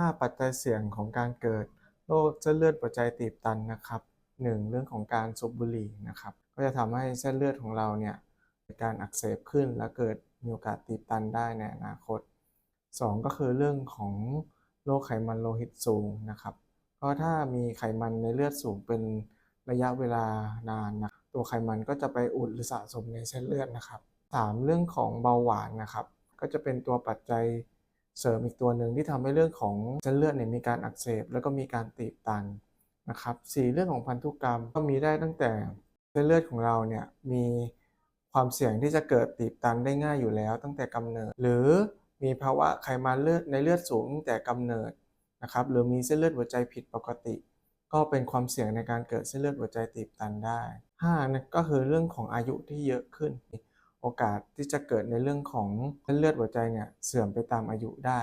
5 ปัจจัยเสี่ยงของการเกิดโรคเส้นเลือดหัวใจตีบตันนะครับ 1. เรื่องของการสูบบุหรี่นะครับ ก็จะทำให้เส้นเลือดของเราเนี่ยเกิดการอักเสบขึ้นและเกิดมีโอกาสตีบตันได้ในอนาคต 2. ก็คือเรื่องของโรคไขมันโลหิตสูงนะครับเพราะถ้ามีไขมันในเลือดสูงเป็นระยะเวลานานนะตัวไขมันก็จะไปอุดหรือสะสมในเส้นเลือดนะครับ 3. เรื่องของเบาหวานนะครับ ก็จะเป็นตัวปัจจัย เสริมอีกตัวหนึ่งที่ทำให้เรื่องของเส้นเลือดเนี่ยมีการอักเสบ แล้วก็มีการตีบตันนะครับ 4. เรื่องของพันธุกรรมก็มีได้ตั้งแต่เส้นเลือดของเราเนี่ยมีความเสี่ยงที่จะเกิดตีบตันได้ง่ายอยู่แล้วตั้งแต่กำเนิด หรือมีภาวะไขมันเลือดในเลือดสูงตั้งแต่กำเนิดนะครับหรือมีเส้นเลือดหัวใจผิดปกติ ก็เป็นความเสี่ยงในการเกิดเส้นเลือดหัวใจตีบตันได้5นะก็คือเรื่องของอายุที่เยอะขึ้น โอกาสที่จะเกิดในเรื่องของเส้นเลือดหัวใจเนี่ยเสื่อมไปตามอายุได้